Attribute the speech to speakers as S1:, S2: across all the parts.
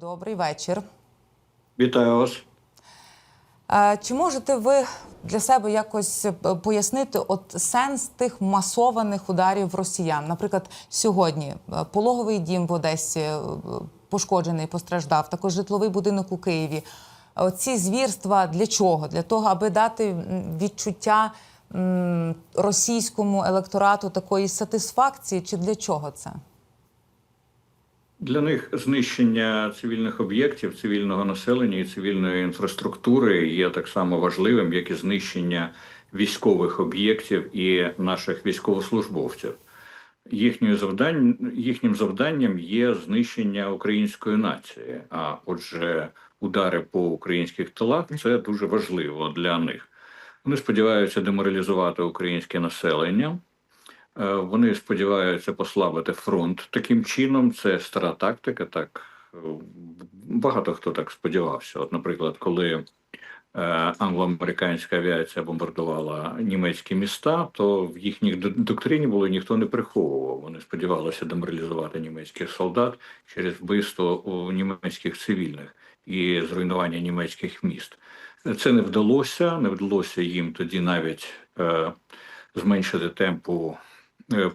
S1: Добрий вечір.
S2: Вітаю вас.
S1: Чи можете ви для себе якось е, пояснити от сенс тих масованих ударів росіян? Наприклад, сьогодні е, пологовий дім в Одесі е, пошкоджений, постраждав, також житловий будинок у Києві. Ці звірства для чого? Для того, аби дати відчуття російському електорату такої сатисфакції, чи для чого це?
S2: Для них знищення цивільних об'єктів, цивільного населення і цивільної інфраструктури є так само важливим, як і знищення військових об'єктів і наших військовослужбовців. Їхньою завдань, їхнім завданням є знищення української нації. А отже, удари по українських тилах це дуже важливо для них. Вони сподіваються деморалізувати українське населення. Е, Вони сподіваються послабити фронт таким чином. Це стара тактика. Так е, багато хто так сподівався. От, наприклад, коли е, англо-американська авіація бомбардувала німецькі міста, то в їхній доктрині було ніхто не приховував. Вони сподівалися деморалізувати німецьких солдат через вбивство у німецьких цивільних і зруйнування німецьких міст. Це не вдалося. Не вдалося їм тоді навіть е, зменшити темпу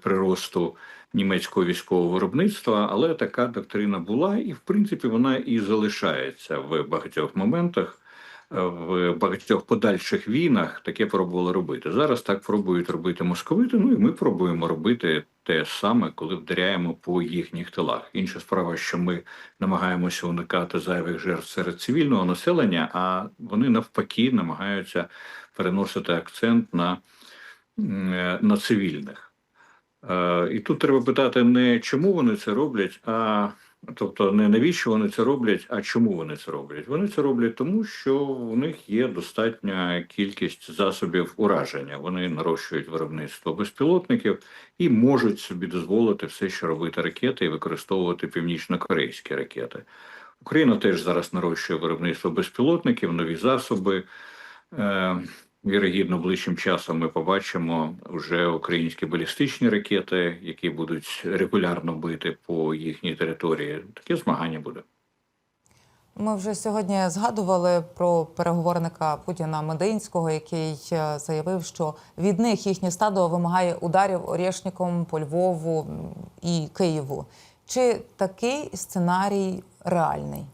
S2: приросту німецького військового виробництва, але така доктрина була, і в принципі вона і залишається в багатьох моментах. Е, В багатьох подальших війнах таке пробували робити. Зараз так пробують робити московити. Ну і ми пробуємо робити те саме, коли вдаряємо по їхніх тилах. Інша справа, що ми намагаємося уникати зайвих жертв серед цивільного населення, а вони навпаки намагаються переносити акцент на, е, на цивільних. Е, І тут треба питати не чому вони це роблять, а тобто не навіщо вони це роблять, а чому вони це роблять. Вони це роблять тому, що у них є достатня кількість засобів ураження. Вони нарощують виробництво безпілотників і можуть собі дозволити все, що робити ракети, і використовувати північно-корейські ракети. Україна теж зараз нарощує виробництво безпілотників, нові засоби. Вірогідно, ближчим часом ми побачимо вже українські балістичні ракети, які будуть регулярно бити по їхній території. Таке змагання буде.
S1: Ми вже сьогодні згадували про переговорника Путіна Мединського, який е, заявив, що від них їхнє стадо вимагає ударів Орєшніком по Львову і Києву. Чи такий сценарій реальний?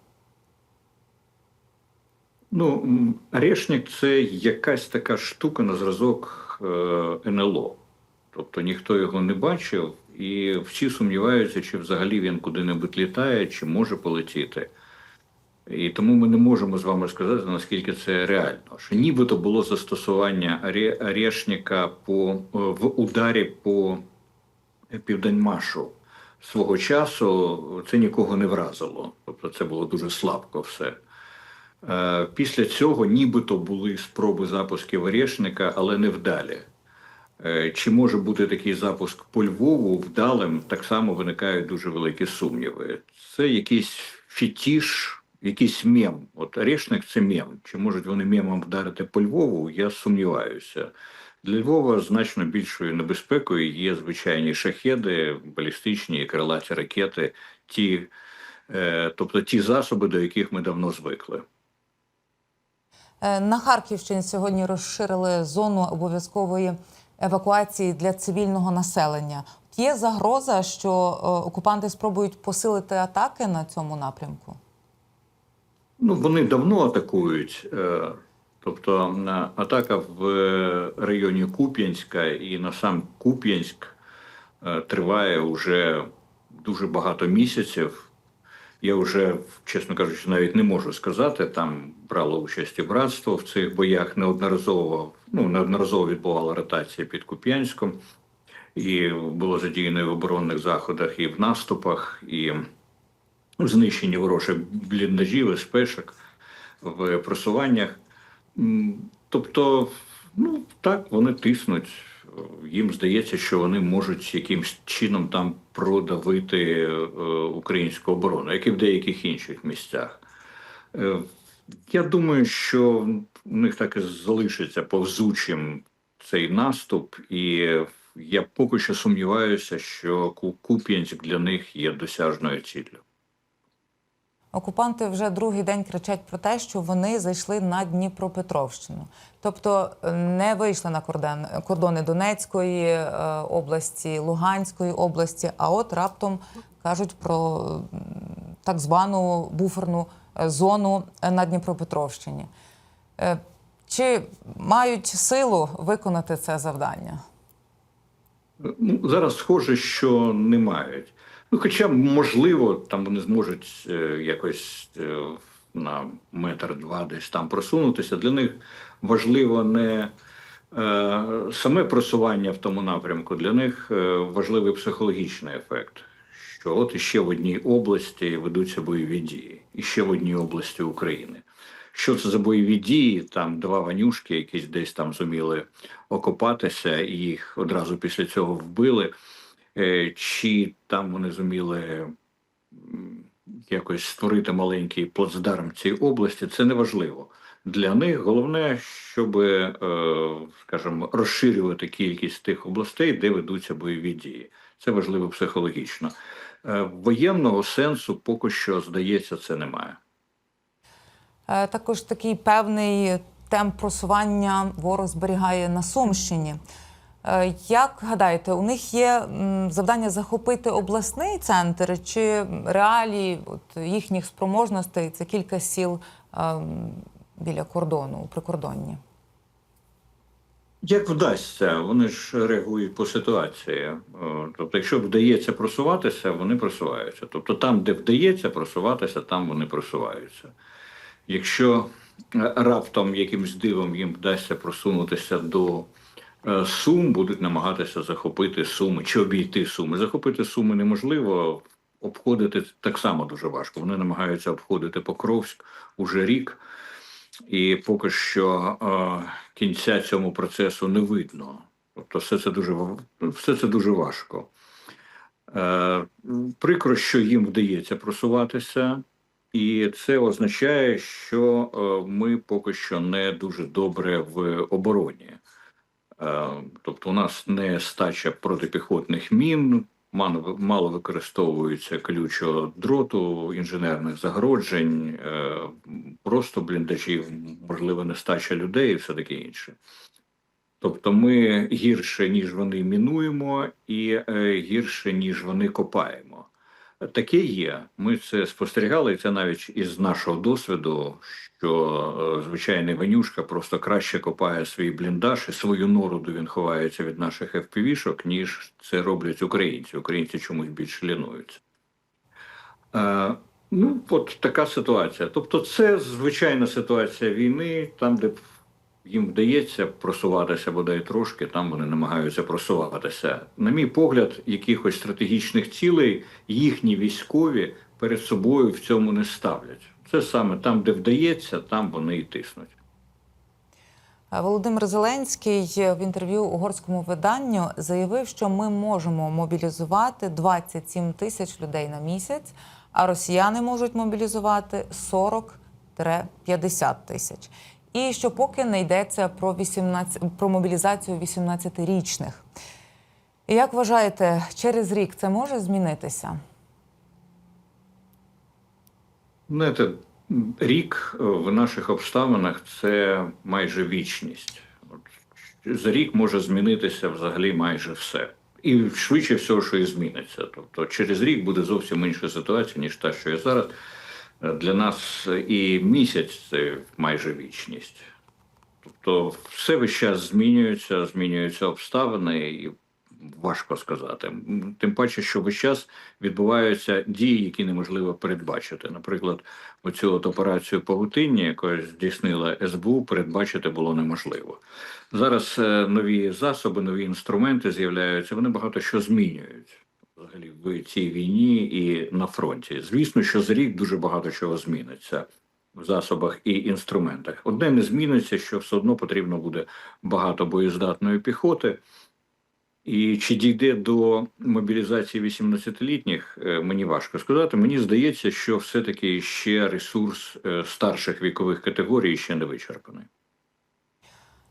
S2: Ну, м, Орешник – це якась така штука на зразок е, НЛО. Тобто ніхто його не бачив, і всі сумніваються, чи взагалі він куди-небудь літає, чи може полетіти. І тому ми не можемо з вами сказати, наскільки це реально. Що нібито було застосування Орешника по, е, в ударі по Південмашу свого часу, це нікого не вразило. Тобто це було дуже слабко все. Е, Після цього нібито були спроби запусків Орешника, але невдалі. Е, Чи може бути такий запуск по Львову вдалим, так само виникають дуже великі сумніви. Це якийсь фетіш, якийсь мем. От Орешник це мем. Чи можуть вони мемом вдарити по Львову? Я сумніваюся. Для Львова значно більшою небезпекою є звичайні шахеди, балістичні крилаті ракети, ті, е, тобто ті засоби, до яких ми давно звикли.
S1: Е, На Харківщині сьогодні розширили зону обов'язкової евакуації для цивільного населення. Є загроза, що е, окупанти спробують посилити атаки на цьому напрямку?
S2: Ну, вони давно атакують. е, Тобто атака в районі Куп'янська і на сам Куп'янськ триває вже дуже багато місяців. Я вже, чесно кажучи, навіть не можу сказати. Там брало участь і братство в цих боях неодноразово, ну, неодноразово відбувала ротація під Куп'янськом, і було задіяно і в оборонних заходах, і в наступах, і в знищенні ворожих бліндажів і спешок в просуваннях. Тобто, ну так, вони тиснуть. Їм здається, що вони можуть якимсь чином там продавити е, українську оборону, як і в деяких інших місцях. Е, Я думаю, що у них так і залишиться повзучим цей наступ, і я поки що сумніваюся, що Куп'янськ для них є досяжною ціллю.
S1: Окупанти вже другий день кричать про те, що вони зайшли на Дніпропетровщину, тобто е, не вийшли на кордон, кордони Донецької е, області, Луганської області. А от раптом кажуть про так звану буферну е, зону на Дніпропетровщині. Чи мають силу виконати це завдання?
S2: Ну, зараз схоже, що не мають. Ну, хоча, можливо, там вони зможуть е, якось е, на метр-два десь там просунутися. Для них важливо не е, саме просування в тому напрямку, для них важливий психологічний ефект. Що от іще в одній області ведуться бойові дії, і ще в одній області України. Що це за бойові дії? Там два ванюшки, якісь десь там зуміли окопатися, і їх одразу після цього вбили. Е, Чи там вони зуміли якось створити маленький плацдарм цій області, це не важливо. Для них головне, щоб, е, скажімо, розширювати кількість тих областей, де ведуться бойові дії. Це важливо психологічно. Е, Воєнного сенсу поки що, здається, це немає.
S1: Також такий певний темп просування ворог зберігає на Сумщині. Е, Як гадаєте, у них є завдання захопити обласний центр чи реалії от, їхніх спроможностей це кілька сіл ем, біля кордону у прикордонні?
S2: Як вдасться, вони ж реагують по ситуації. Е, Тобто, якщо вдається просуватися, вони просуваються. Тобто, там, де вдається просуватися, там вони просуваються. Якщо е, раптом якимсь дивом їм вдасться просунутися до Сум, будуть намагатися захопити Суми чи обійти Суми. Захопити Суми неможливо, обходити так само дуже важко. Вони намагаються обходити Покровськ уже рік. І поки що е, кінця цьому процесу не видно. Тобто, все це дуже все це дуже важко. Е, прикро, що їм вдається просуватися, і це означає, що е, ми поки що не дуже добре в обороні. Е, тобто, у нас не стача протипіхотних мін, мало, використовується колючого дроту, інженерних загороджень, е, просто бліндажів, можливо, нестача людей і все таке інше. Тобто ми гірше, ніж вони мінуємо, і е, гірше, ніж вони копаємо. Таке є. Ми це спостерігали, і це навіть із нашого досвіду, що е, звичайний Ванюшка просто краще копає свій бліндаж і свою нору, він ховається від наших FPV-шок, ніж це роблять українці. Українці чомусь більш лінуються. Е, ну, от така ситуація. Тобто, це звичайна ситуація війни, там, де їм вдається просуватися бодай трошки, там вони намагаються просуватися. На мій погляд, якихось стратегічних цілей їхні військові перед собою в цьому не ставлять. Це саме там, де вдається, там вони і тиснуть.
S1: Володимир Зеленський в інтерв'ю угорському виданню заявив, що ми можемо мобілізувати 27 тисяч людей на місяць, а росіяни можуть мобілізувати 40-50 тисяч. І що поки не йдеться про 18, про мобілізацію 18-річних. Як вважаєте, через рік це може змінитися?
S2: Знаєте, рік в наших обставинах це майже вічність. За рік може змінитися взагалі майже все. І швидше всього, що і зміниться. Тобто через рік буде зовсім інша ситуація, ніж та, що є зараз. Для нас і місяць це майже вічність. Тобто все весь час змінюється, змінюються обставини, і важко сказати. Тим паче, що весь час відбуваються дії, які неможливо передбачити. Наприклад, оцю от операцію Павутиння, яку здійснила СБУ, передбачити було неможливо. Зараз е, нові засоби, нові інструменти з'являються. Вони багато що змінюють. Взагалі в цій війні і на фронті. Звісно, що за рік дуже багато чого зміниться в засобах і інструментах. Одне не зміниться, що все одно потрібно буде багато боєздатної піхоти. І чи дійде до мобілізації 18-літніх, е, мені важко сказати. Мені здається, що все-таки ще ресурс е, старших вікових категорій ще не вичерпаний.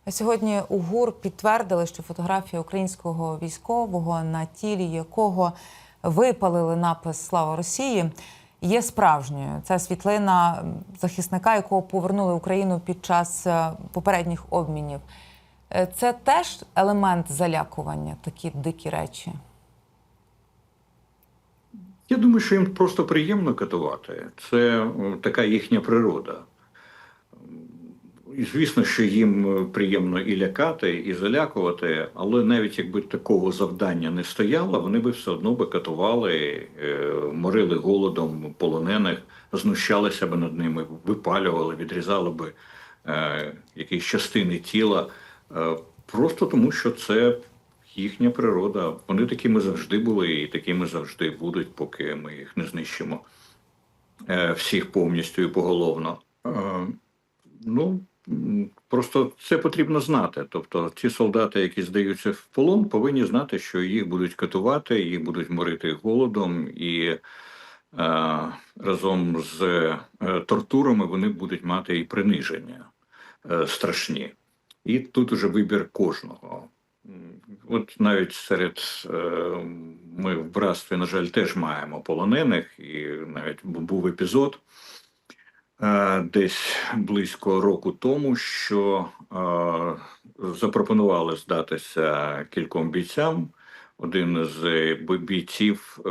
S1: Сьогодні у ГУР підтвердили, що фотографія українського військового, на тілі якого випалили напис Слава Росії. є справжньою. Це світлина захисника, якого повернули Україну під час е, попередніх обмінів. Е, Це теж елемент залякування, такі дикі речі.
S2: Я думаю, що їм просто приємно катувати. Це така їхня природа. І звісно, що їм е, приємно і лякати, і залякувати, але навіть якби такого завдання не стояло, вони би все одно би катували, е, морили голодом полонених, знущалися б над ними, випалювали, відрізали би е, якісь частини тіла, просто тому, що це їхня природа. Вони такими завжди були, і такими завжди будуть, поки ми їх не знищимо всіх повністю і поголовно. Ну, просто це потрібно знати. Тобто, ці солдати, які здаються в полон, повинні знати, що їх будуть катувати, їх будуть морити голодом, і е, разом з е, тортурами вони будуть мати і приниження е, страшні. І тут уже вибір кожного. От навіть серед е, ми в братстві, на жаль, теж маємо полонених, і навіть був епізод десь близько року тому, що е, запропонували здатися кільком бійцям. Один з бійців е,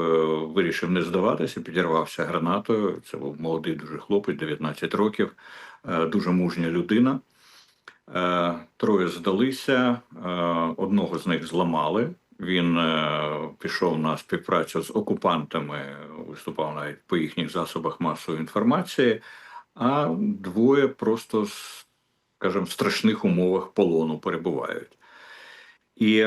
S2: вирішив не здаватися, підірвався гранатою. Це був молодий дуже хлопець, 19 років, е, дуже мужня людина. Е, Троє здалися, е, одного з них зламали. Він е, пішов на співпрацю з окупантами, виступав навіть по їхніх засобах масової інформації, а двоє просто, скажімо, в страшних умовах полону перебувають. І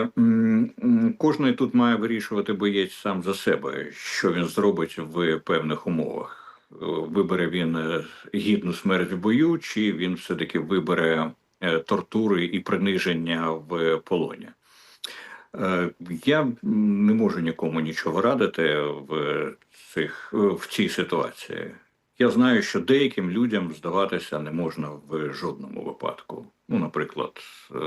S2: кожний тут має вирішувати боєць сам за себе, що він зробить в певних умовах. Е, Вибере він е, гідну смерть в бою, чи він все-таки вибере е, тортури і приниження в полоні. Я не можу нікому нічого радити в, цих, в цій ситуації. Я знаю, що деяким людям здаватися не можна в жодному випадку. Ну, наприклад, е,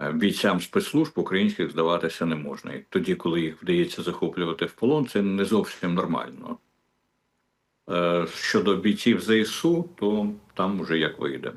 S2: е, бійцям спецслужб українських здаватися не можна. І тоді, коли їх вдається захоплювати в полон, це не зовсім нормально. Е, Щодо бійців ЗСУ, то там уже як вийде.